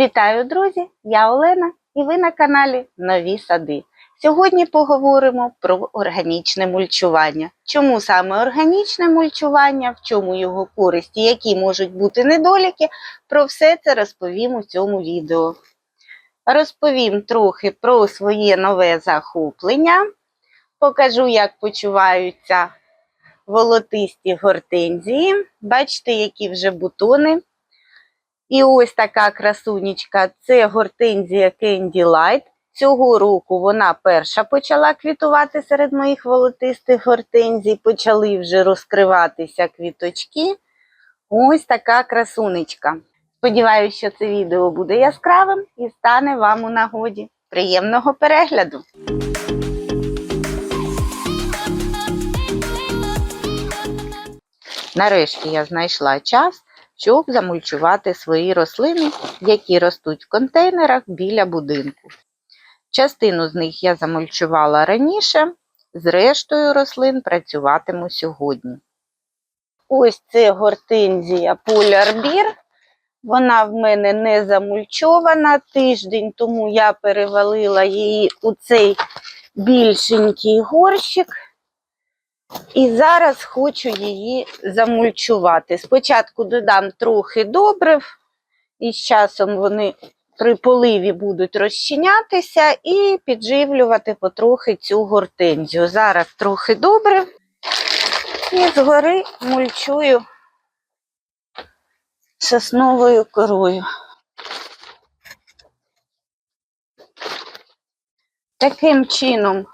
Вітаю, друзі! Я Олена і ви на каналі Нові Сади. Сьогодні поговоримо про органічне мульчування. Чому саме органічне мульчування, в чому його користі, які можуть бути недоліки. Про все це розповім у цьому відео. Розповім трохи про своє нове захоплення. Покажу, як почуваються волотисті гортензії. Бачите, які вже бутони. І ось така красунечка це гортензія Candy Light. Цього року вона перша почала квітувати серед моїх волотистих гортензій, почали вже розкриватися квіточки. Ось така красунечка. Сподіваюся, що це відео буде яскравим і стане вам у нагоді. Приємного перегляду! Нарешті я знайшла час, щоб замульчувати свої рослини, які ростуть в контейнерах біля будинку. Частину з них я замульчувала раніше, з рештою рослин працюватиму сьогодні. Ось це гортензія полярбір. Вона в мене не замульчована тиждень, тому я перевалила її у цей більшенький горщик. І зараз хочу її замульчувати. Спочатку додам трохи добрив, і з часом вони при поливі будуть розчинятися і підживлювати потрохи цю гортензію. Зараз трохи добрив і згори мульчую сосновою корою. Таким чином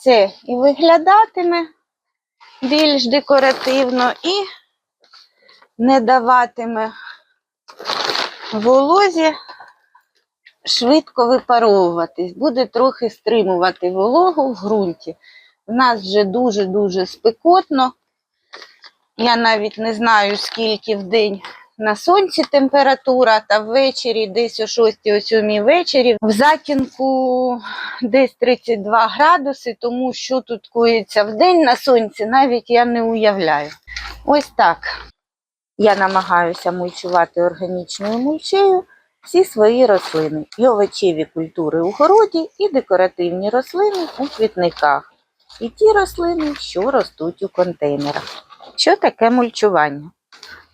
це і виглядатиме більш декоративно і не даватиме волозі швидко випаровуватись, буде трохи стримувати вологу в ґрунті. У нас вже дуже-дуже спекотно. Я навіть не знаю, скільки в день на сонці температура, та ввечері, десь о 6-7 вечері, в затінку десь 32 градуси, тому що тут коїться в день на сонці, навіть я не уявляю. Ось так. Я намагаюся мульчувати органічною мульчею всі свої рослини, і овочеві культури у городі, і декоративні рослини у квітниках, і ті рослини, що ростуть у контейнерах. Що таке мульчування?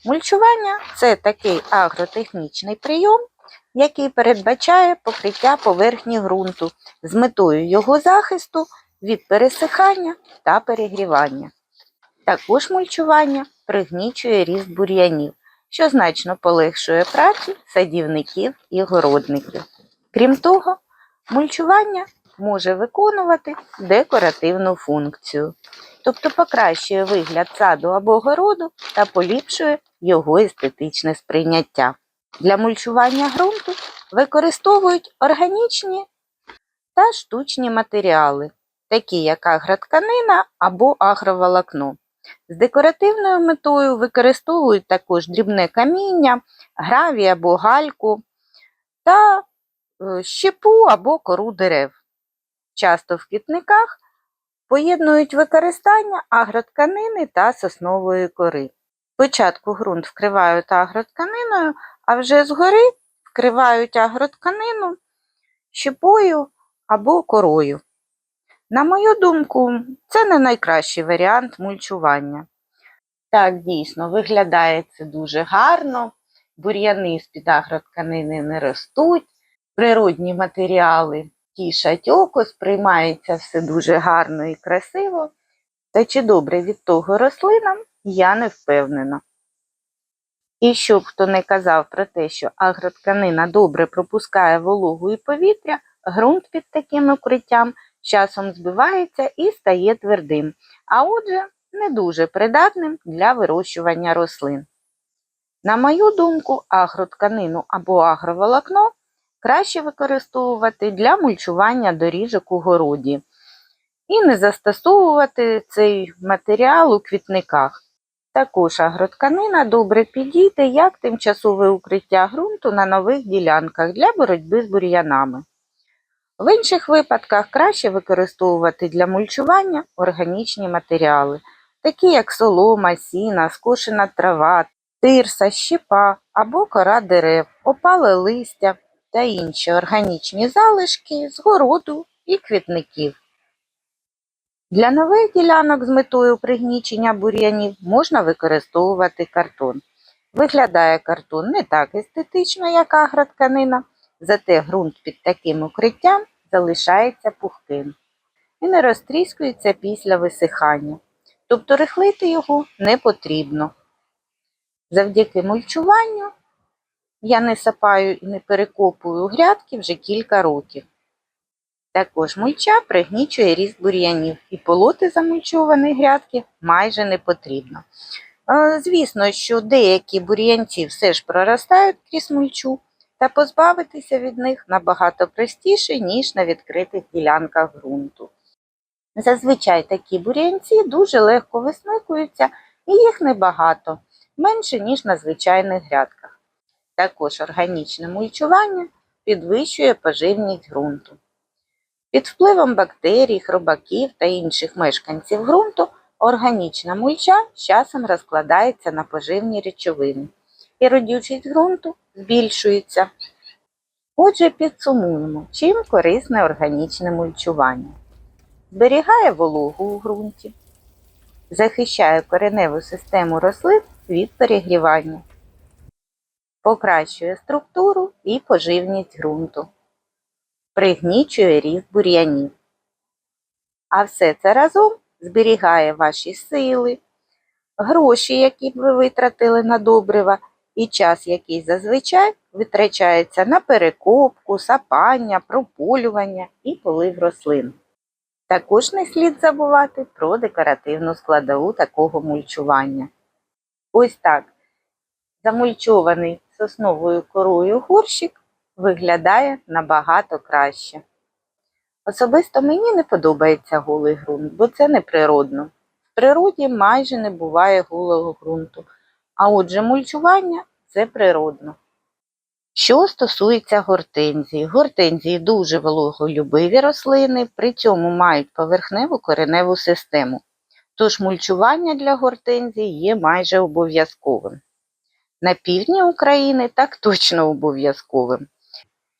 Мульчування це такий агротехнічний прийом, який передбачає покриття поверхні ґрунту з метою його захисту від пересихання та перегрівання. Також мульчування пригнічує ріст бур'янів, що значно полегшує працю садівників і городників. Крім того, мульчування може виконувати декоративну функцію, тобто покращує вигляд саду або городу та поліпшує його естетичне сприйняття. Для мульчування ґрунту використовують органічні та штучні матеріали, такі як агротканина або агроволокно. З декоративною метою використовують також дрібне каміння, гравій або гальку та е, щепу або кору дерев. Часто в квітниках поєднують використання агротканини та соснової кори. Спочатку ґрунт вкривають агротканиною, а вже згори вкривають агротканину щепою або корою. На мою думку, це не найкращий варіант мульчування. Так, дійсно, виглядає це дуже гарно, бур'яни з-під агротканини не ростуть, природні матеріали тішать око, сприймається все дуже гарно і красиво. Та чи добре від того рослинам, я не впевнена. І щоб хто не казав про те, що агротканина добре пропускає вологу і повітря, ґрунт під таким укриттям часом збивається і стає твердим, а отже, не дуже придатним для вирощування рослин. На мою думку, агротканину або агроволокно краще використовувати для мульчування доріжок у городі і не застосовувати цей матеріал у квітниках. Також агротканина добре підійде як тимчасове укриття ґрунту на нових ділянках для боротьби з бур'янами. В інших випадках краще використовувати для мульчування органічні матеріали, такі як солома, сіна, скошена трава, тирса, щепа, або кора дерев, опале листя та інші органічні залишки з городу і квітників. Для нових ділянок з метою пригнічення бур'янів можна використовувати картон. Виглядає картон не так естетично, як агротканина, зате ґрунт під таким укриттям залишається пухким і не розтріскується після висихання. Тобто рихлити його не потрібно. Завдяки мульчуванню я не сапаю і не перекопую грядки вже кілька років. Також мульча пригнічує ріст бур'янів і полоти замульчовані грядки майже не потрібно. Звісно, що деякі бур'янці все ж проростають крізь мульчу, та позбавитися від них набагато простіше, ніж на відкритих ділянках ґрунту. Зазвичай такі бур'янці дуже легко висмикуються і їх небагато, менше, ніж на звичайних грядках. Також органічне мульчування підвищує поживність ґрунту. Під впливом бактерій, хробаків та інших мешканців ґрунту органічна мульча з часом розкладається на поживні речовини, і родючість ґрунту збільшується. Отже, підсумуємо, чим корисне органічне мульчування. Зберігає вологу у ґрунті, захищає кореневу систему рослин від перегрівання, покращує структуру і поживність ґрунту, пригнічує ріст бур'янів. А все це разом зберігає ваші сили, гроші, які б ви витратили на добрива, і час, який зазвичай витрачається на перекопку, сапання, прополювання і полив рослин. Також не слід забувати про декоративну складову такого мульчування. Ось так замульчований сосновою корою горщик виглядає набагато краще. Особисто мені не подобається голий ґрунт, бо це неприродно. В природі майже не буває голого ґрунту, а отже мульчування це природно. Що стосується гортензії, гортензії дуже вологолюбиві рослини, при цьому мають поверхневу кореневу систему. Тож мульчування для гортензій є майже обов'язковим. На півдні України так точно обов'язковим.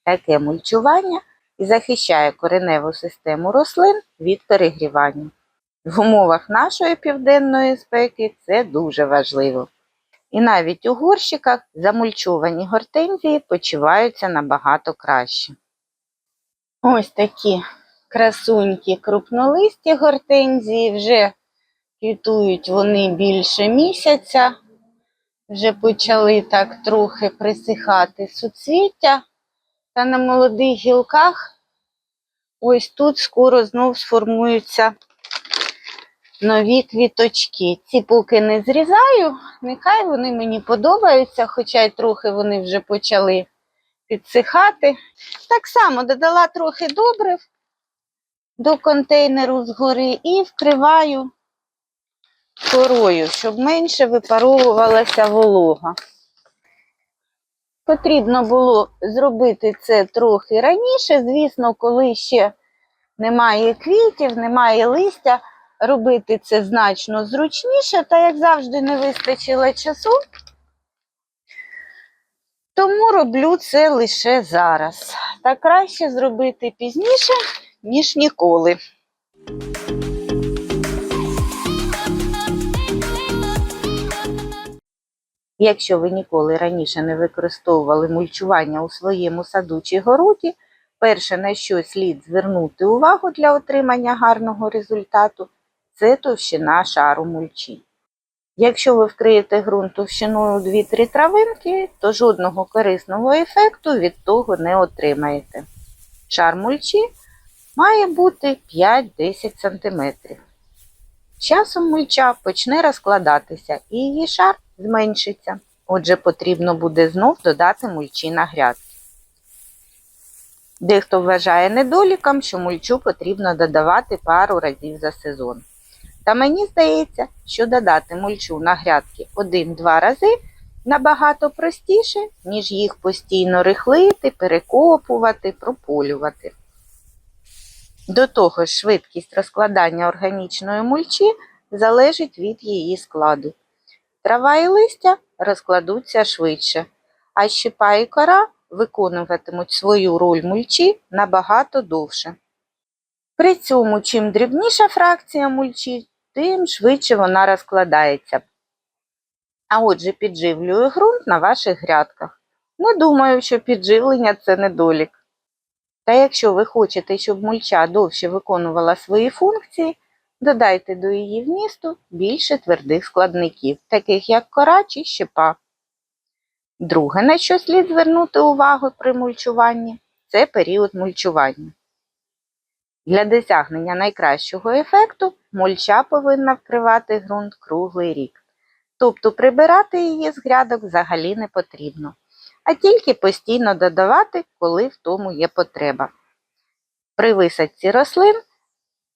Таке мульчування і захищає кореневу систему рослин від перегрівання. В умовах нашої південної спеки це дуже важливо. І навіть у горщиках замульчовані гортензії почуваються набагато краще. Ось такі красунькі крупнолисті гортензії вже квітують вони більше місяця, вже почали так трохи присихати суцвіття, та на молодих гілках ось тут скоро знов сформуються нові квіточки. Ці поки не зрізаю, нехай вони мені подобаються, хоча й трохи вони вже почали підсихати. Так само додала трохи добрив до контейнеру згори і вкриваю корою, щоб менше випаровувалася волога. Потрібно було зробити це трохи раніше, звісно, коли ще немає квітів, немає листя робити це значно зручніше, та, як завжди, не вистачило часу, тому роблю це лише зараз. Та краще зробити пізніше, ніж ніколи. Якщо ви ніколи раніше не використовували мульчування у своєму саду чи городі, перше на що слід звернути увагу для отримання гарного результату це товщина шару мульчі. Якщо ви вкриєте ґрунт товщиною 2-3 травинки, то жодного корисного ефекту від того не отримаєте. Шар мульчі має бути 5-10 см. Часом мульча почне розкладатися і її шар зменшиться. Отже, потрібно буде знов додати мульчі на грядки. Дехто вважає недоліком, що мульчу потрібно додавати пару разів за сезон. Та мені здається, що додати мульчу на грядки один-два рази набагато простіше, ніж їх постійно рихлити, перекопувати, прополювати. До того ж, швидкість розкладання органічної мульчі залежить від її складу. Трава і листя розкладуться швидше, а щепа і кора виконуватимуть свою роль мульчі набагато довше. При цьому, чим дрібніша фракція мульчі, тим швидше вона розкладається. А отже, підживлює ґрунт на ваших грядках. Не думаю, що підживлення це недолік. Та якщо ви хочете, щоб мульча довше виконувала свої функції, додайте до її вмісту більше твердих складників, таких як кора чи щепа. Друге, на що слід звернути увагу при мульчуванні, це період мульчування. Для досягнення найкращого ефекту мульча повинна вкривати ґрунт круглий рік. Тобто прибирати її з грядок взагалі не потрібно, а тільки постійно додавати, коли в тому є потреба. При висадці рослин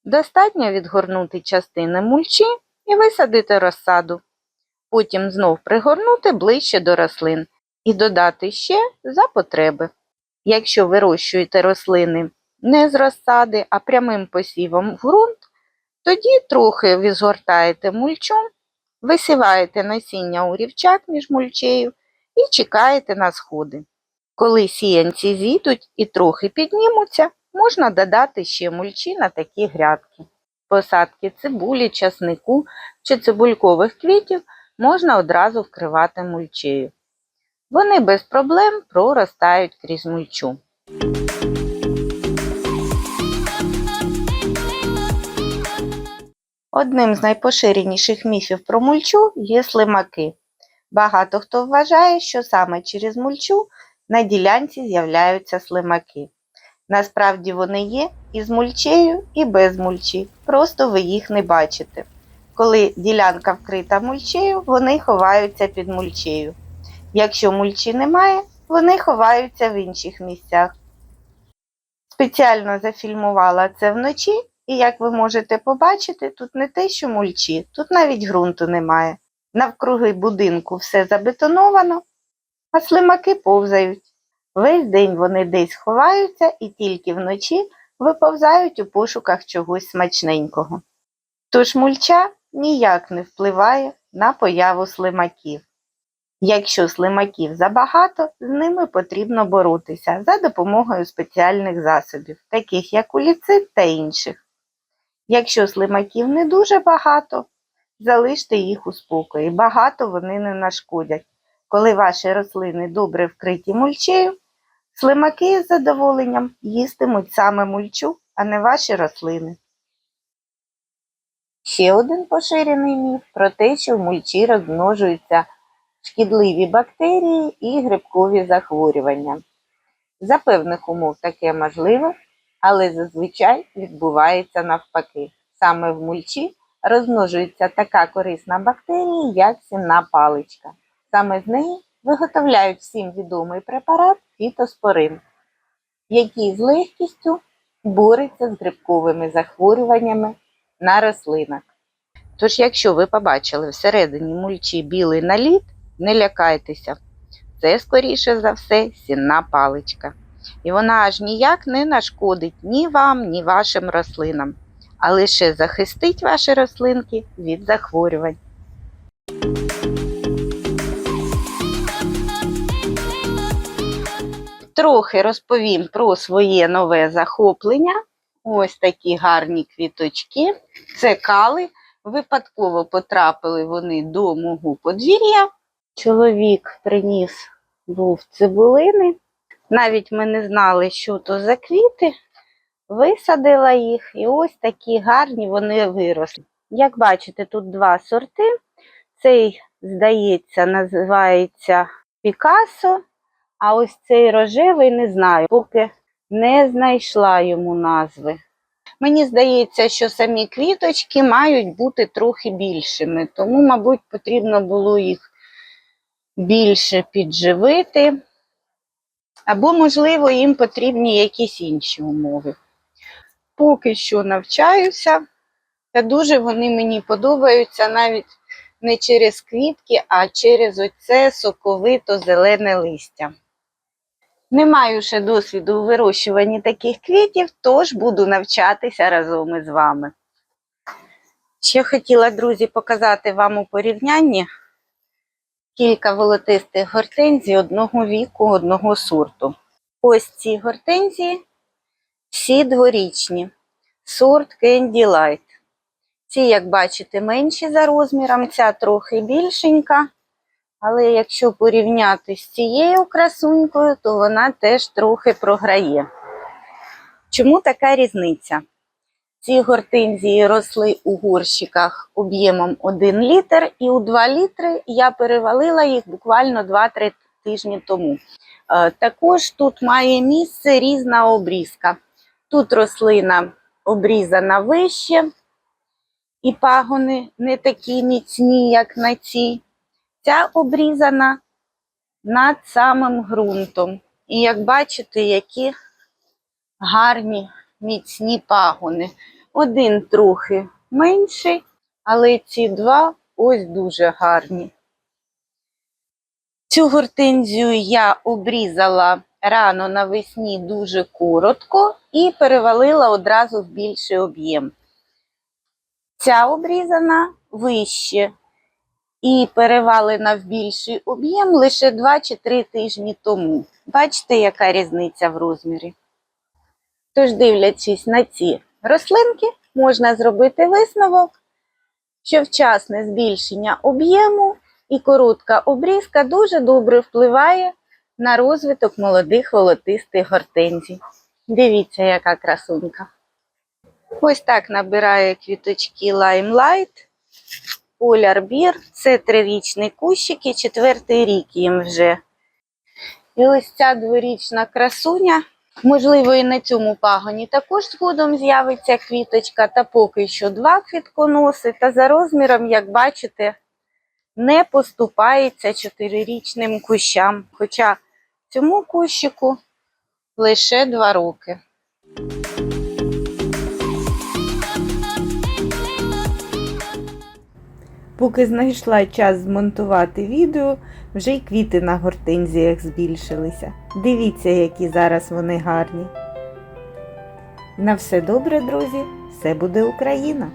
достатньо відгорнути частини мульчі і висадити розсаду. Потім знов пригорнути ближче до рослин і додати ще за потреби. Якщо вирощуєте рослини не з розсади, а прямим посівом в ґрунт, тоді трохи відгортаєте мульчу, висіваєте насіння у рівчак між мульчею і чекаєте на сходи. Коли сіянці зійдуть і трохи піднімуться, можна додати ще мульчі на такі грядки. Посадки цибулі, часнику чи цибулькових квітів можна одразу вкривати мульчею. Вони без проблем проростають крізь мульчу. Одним з найпоширеніших міфів про мульчу є слимаки. Багато хто вважає, що саме через мульчу на ділянці з'являються слимаки. Насправді вони є і з мульчею, і без мульчі, просто ви їх не бачите. Коли ділянка вкрита мульчею, вони ховаються під мульчею. Якщо мульчі немає, вони ховаються в інших місцях. Спеціально зафільмувала це вночі, і як ви можете побачити, тут не те, що мульчі, тут навіть ґрунту немає. Навкруги будинку все забетоновано, а слимаки повзають. Весь день вони десь ховаються і тільки вночі виповзають у пошуках чогось смачненького. Тож мульча ніяк не впливає на появу слимаків. Якщо слимаків забагато, з ними потрібно боротися за допомогою спеціальних засобів, таких як уліцит та інших. Якщо слимаків не дуже багато, залиште їх у спокої, багато вони не нашкодять. Коли ваші рослини добре вкриті мульчею, слимаки з задоволенням їстимуть саме мульчу, а не ваші рослини. Ще один поширений міф про те, що в мульчі розмножуються шкідливі бактерії і грибкові захворювання. За певних умов таке можливо, але зазвичай відбувається навпаки. Саме в мульчі розмножується така корисна бактерія, як сінна паличка. Саме з неї виготовляють всім відомий препарат фітоспорин, який з легкістю бореться з грибковими захворюваннями на рослинах. Тож, якщо ви побачили всередині мульчі білий наліт, не лякайтеся. Це, скоріше за все, сінна паличка. І вона аж ніяк не нашкодить ні вам, ні вашим рослинам, а лише захистить ваші рослинки від захворювань. Трохи розповім про своє нове захоплення. Ось такі гарні квіточки. Це кали. Випадково потрапили вони до мого подвір'я. Чоловік приніс був цибулини. Навіть ми не знали, що то за квіти. Висадила їх, і ось такі гарні вони виросли. Як бачите, тут два сорти. Цей, здається, називається Пікасо, а ось цей рожевий не знаю, поки не знайшла йому назви. Мені здається, що самі квіточки мають бути трохи більшими, тому, мабуть, потрібно було їх більше підживити. Або, можливо, їм потрібні якісь інші умови. Поки що навчаюся, та дуже вони мені подобаються навіть не через квітки, а через оце соковито зелене листя. Не маю ще досвіду у вирощуванні таких квітів, тож буду навчатися разом із вами. Ще хотіла, друзі, показати вам у порівнянні кілька волотистих гортензій одного віку, одного сорту. Ось ці гортензії всі дворічні. Сорт Candy Light. Ці, як бачите, менші за розміром, ця трохи більшенька. Але якщо порівняти з цією красунькою, то вона теж трохи програє. Чому така різниця? Ці гортензії росли у горщиках об'ємом 1 літр, і у 2 літри я перевалила їх буквально 2-3 тижні тому. Е, Також тут має місце різна обрізка. Тут рослина обрізана вище, і пагони не такі міцні, як на цій. Ця обрізана над самим ґрунтом. І як бачите, які гарні міцні пагони. Один трохи менший, але ці два ось дуже гарні. Цю гортензію я обрізала рано навесні дуже коротко і перевалила одразу в більший об'єм. Ця обрізана вище і перевалена в більший об'єм лише 2 чи 3 тижні тому. Бачите, яка різниця в розмірі? Тож, дивлячись на ці рослинки, можна зробити висновок, що вчасне збільшення об'єму і коротка обрізка дуже добре впливає на розвиток молодих волотистих гортензій. Дивіться, яка красунька. Ось так набирає квіточки Limelight. Поляр бір. Це кущик і четвертий рік їм вже. І ось ця дворічна красуня. Можливо, і на цьому пагоні також згодом з'явиться квіточка, та поки що два квітконоси. Та за розміром, як бачите, не поступається чотирирічним кущам. Хоча цьому кущику лише два роки. Поки знайшла час змонтувати відео, вже й квіти на гортензіях збільшилися. Дивіться, які зараз вони гарні. На все добре, друзі! Все буде Україна!